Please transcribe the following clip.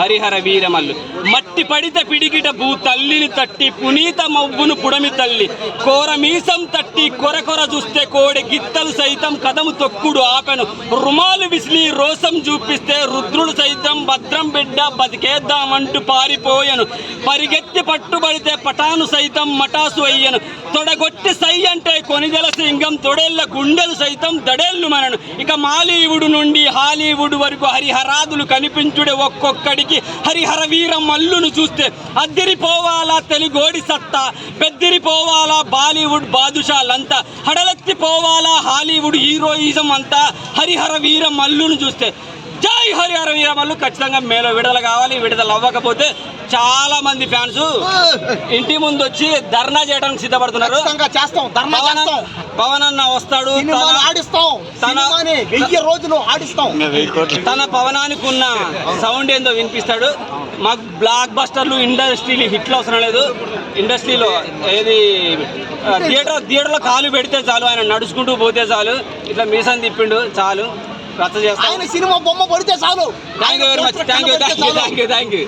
హరిహర వీరమల్లు. మట్టి పడిత పిడిగిట భూ తల్లిని తట్టి పునీత మవ్వును పుడమి తల్లి. కోర మీసం తట్టి కొర కొర చూస్తే కోడి గిత్తలు సైతం కదము తొక్కుడు ఆపెను. రుమాలు విసిలి రోసం చూపిస్తే రుద్రుడు సైతం భద్రం బిడ్డ బతికేద్దామంటూ పారిపోయాను. పరిగెత్తి పట్టుబడితే పటాను సైతం మటాసు అయ్యను. తొడగొట్టి సై అంటే కొనిదెల సింగం తొడేళ్ళ గుండెలు సైతం దడేళ్ళు మనను. ఇక మాలీవుడు నుండి హాలీవుడ్ వరకు హరిహరాదులు కనిపించుడే ఒక్కొక్కడికి. హరిహర వీర మల్లును చూస్తే అద్దిరిపోవాలా తెలుగోడి సత్తా. పెద్దిరిపోవాలా బాలీవుడ్ బాదుషాలంతా హడలెత్తిపోవాలా హాలీవుడ్ హీరోయిజం అంతా? హరిహర వీర మల్లును చూస్తే. జై హరిహర వీర మల్లు. ఖచ్చితంగా మేలో విడుదల కావాలి విడుదల అవ్వకపోతే చాలా మంది ఫ్యాన్స్ ఇంటి ముందు వచ్చి ధర్నా చేయడానికి సిద్ధపడుతున్నారు. ఖచ్చితంగా చేస్తాం ధర్నా పవన్ అన్న వస్తాడు తన- ఆడిస్తాం తన- సినిమాని వెయ్యి రోజులు ఆడిస్తాం. తన పవనానికి ఉన్న సౌండ్ ఏందో వినిపిస్తాడు. మాకు బ్లాక్ బస్టర్లు ఇండస్ట్రీలు హిట్లు అవసరం లేదు. ఇండస్ట్రీలో ఏది థియేటర్ థియేటర్లో కాలు పెడితే చాలు ఆయన నడుచుకుంటూ పోతే చాలు ఇట్లా మీసం తిప్పిండు చాలు రచ్చ చేస్తాం. ఆయన సినిమా బొమ్మ పడితే చాలు. Thank you very much thank you thank you thank you thank you